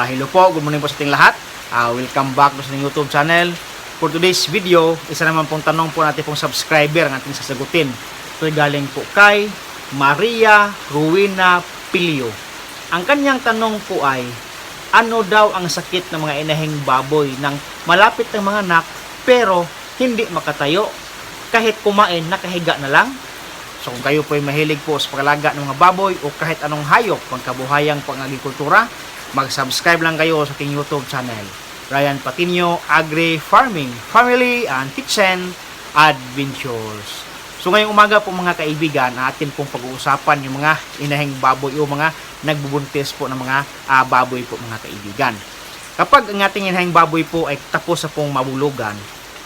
Ah, hello po, good morning po sa ating lahat. Ah, welcome back po sa ating YouTube channel. For today's video, isa naman pong tanong po natin pong subscriber ang ating sasagutin. Ito galing po kay Maria Ruina Pilio. Ang kanyang tanong po ay, ano daw ang sakit ng mga inahing baboy ng malapit ng mga anak pero hindi makatayo? Kahit kumain, nakahiga na lang? So kung kayo po ay mahilig po sa pagalaga ng mga baboy o kahit anong hayop pang kabuhayang pang-agrikultura, mag-subscribe lang kayo sa aking YouTube channel. Ryan Patinio Agri Farming, Family and Kitchen Adventures. So ngayong umaga po mga kaibigan, atin pong pag-uusapan yung mga inahing baboy o mga nagbubuntis po ng mga ah, baboy po mga kaibigan. Kapag ang ating inahing baboy po ay tapos sa pong mabulugan,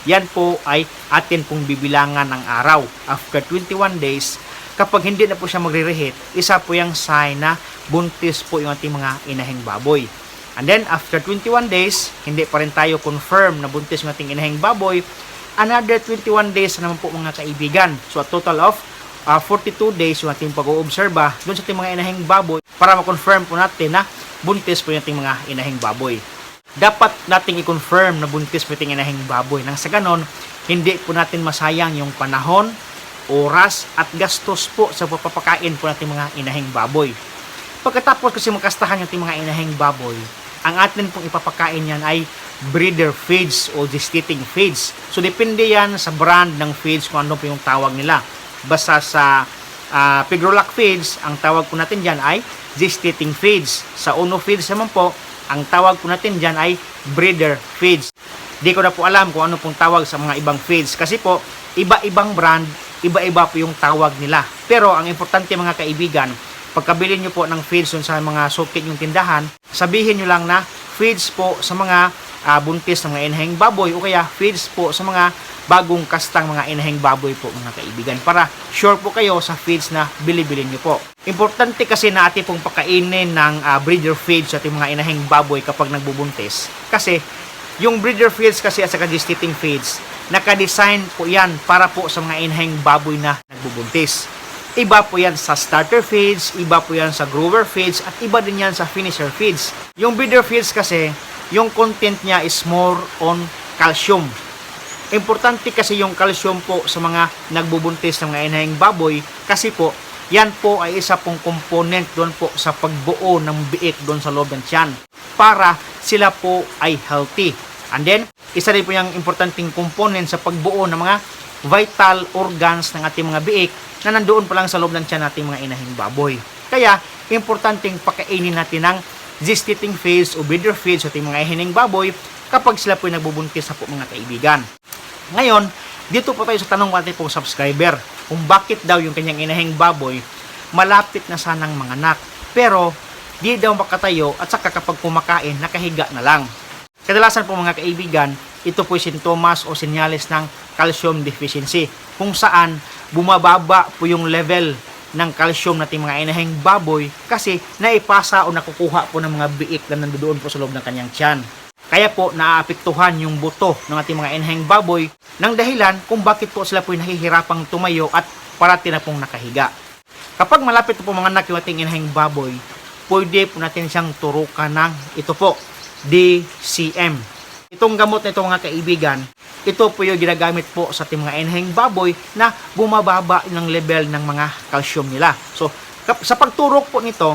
yan po ay atin pong bibilangan ng araw. After 21 days, kapag hindi na po siya magre-rehit, isa po yung sign na buntis po yung ating mga inahing baboy. And then, after 21 days, hindi pa rin tayo confirm na buntis yung ating inahing baboy. Another 21 days na naman po mga kaibigan. So, a total of uh, 42 days yung ating pag-oobserba doon sa ating mga inahing baboy para ma-confirm po natin na buntis po yung ating mga inahing baboy dapat nating i-confirm na buntis po yung inahing baboy. Nang sa ganon, hindi po natin masayang yung panahon, oras, at gastos po sa papapakain po natin mga inahing baboy. Pagkatapos kasi magkastahan yung ating mga inahing baboy, ang atin pong ipapakain yan ay breeder feeds o gestating feeds. So, depende yan sa brand ng feeds kung ano po yung tawag nila. Basta sa uh, Pigrolac feeds, ang tawag po natin dyan ay gestating feeds. Sa Uno feeds naman po, ang tawag po natin dyan ay breeder feeds. Di ko na po alam kung ano pong tawag sa mga ibang feeds kasi po iba-ibang brand, iba-iba po yung tawag nila. Pero ang importante mga kaibigan, pagkabili nyo po ng feeds sa mga sukit yung tindahan, sabihin nyo lang na feeds po sa mga ah, buntis ng mga inahing baboy o kaya feeds po sa mga bagong kastang mga inahing baboy po mga kaibigan para sure po kayo sa feeds na bili-bili nyo po. Importante kasi na ating pong pakainin ng ah, breeder feeds sa ating mga inahing baboy kapag nagbubuntis kasi yung breeder feeds kasi at saka gestating feeds nakadesign po yan para po sa mga inahing baboy na nagbubuntis. Iba po yan sa starter feeds, iba po yan sa grower feeds, at iba din yan sa finisher feeds. Yung breeder feeds kasi, yung content niya is more on calcium. Importante kasi yung calcium po sa mga nagbubuntis ng mga inahing baboy kasi po, yan po ay isa pong component doon po sa pagbuo ng biik doon sa loob ng tiyan para sila po ay healthy. And then, isa rin po yung importanteng component sa pagbuo ng mga vital organs ng ating mga biik na nandoon pa lang sa loob ng tiyan nating mga inahing baboy. Kaya, importanteng pakainin natin ng gestating phase o breeder phase sa ating mga ihining baboy kapag sila po nagbubuntis na po mga kaibigan. Ngayon, dito po tayo sa tanong ng ating pong subscriber kung bakit daw yung kanyang inahing baboy malapit na sanang manganak pero di daw makatayo at saka kapag kumakain nakahiga na lang. Kadalasan po mga kaibigan, ito po sintomas o senyales ng calcium deficiency kung saan bumababa po yung level ng calcium nating mga inahing baboy kasi naipasa o nakukuha po ng mga biik na nandoon po sa loob ng kanyang tiyan. Kaya po naaapektuhan yung buto ng ating mga inahing baboy ng dahilan kung bakit po sila po nahihirapang tumayo at parati na pong nakahiga. Kapag malapit po mga anak yung ating inahing baboy, pwede po natin siyang turukan ng ito po, DCM. Itong gamot na ito mga kaibigan, ito po yung ginagamit po sa ating mga inahing baboy na bumababa ng level ng mga calcium nila. So, sa pagturok po nito,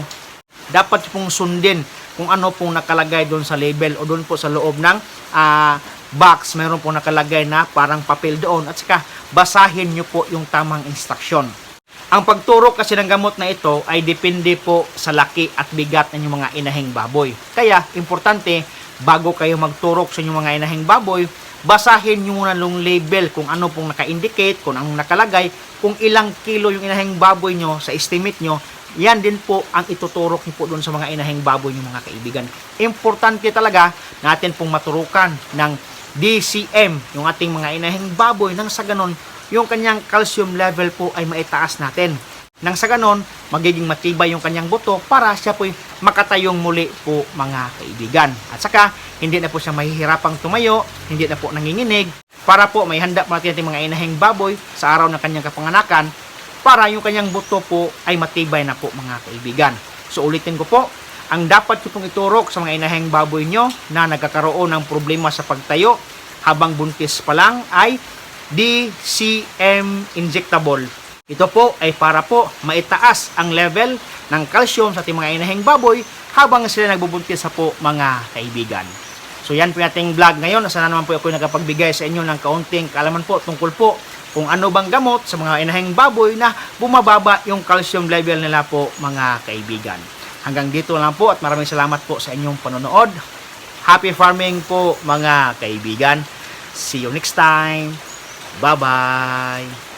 dapat pong sundin kung ano pong nakalagay doon sa label o doon po sa loob ng ah, box. Mayroon pong nakalagay na parang papel doon at saka basahin nyo po yung tamang instruksyon. Ang pagturok kasi ng gamot na ito ay depende po sa laki at bigat ng mga inahing baboy. Kaya, importante, bago kayo magturok sa inyong mga inahing baboy, basahin nyo muna yung label kung ano pong naka-indicate, kung anong nakalagay, kung ilang kilo yung inahing baboy nyo sa estimate nyo, yan din po ang ituturok niyo po doon sa mga inahing baboy niyo mga kaibigan. Importante talaga natin pong maturukan ng DCM yung ating mga inahing baboy nang sa ganon yung kanyang calcium level po ay maitaas natin. Nang sa ganon, magiging matibay yung kanyang buto para siya po'y makatayong muli po mga kaibigan. At saka, hindi na po siya mahihirapang tumayo, hindi na po nanginginig, para po may handa po natin ating mga inahing baboy sa araw ng kanyang kapanganakan, para yung kanyang buto po ay matibay na po mga kaibigan. So ulitin ko po, ang dapat nyo pong iturok sa mga inaheng baboy nyo na nagkakaroon ng problema sa pagtayo habang buntis pa lang ay DCM injectable. Ito po ay para po maitaas ang level ng calcium sa ating mga inaheng baboy habang sila nagbubuntis sa po mga kaibigan. So yan po ating vlog ngayon. Sana naman po ako nakapagbigay sa inyo ng kaunting kaalaman po tungkol po kung ano bang gamot sa mga inaheng baboy na bumababa yung calcium level nila po mga kaibigan. Hanggang dito lang po at maraming salamat po sa inyong panonood. Happy farming po mga kaibigan. See you next time. Bye-bye.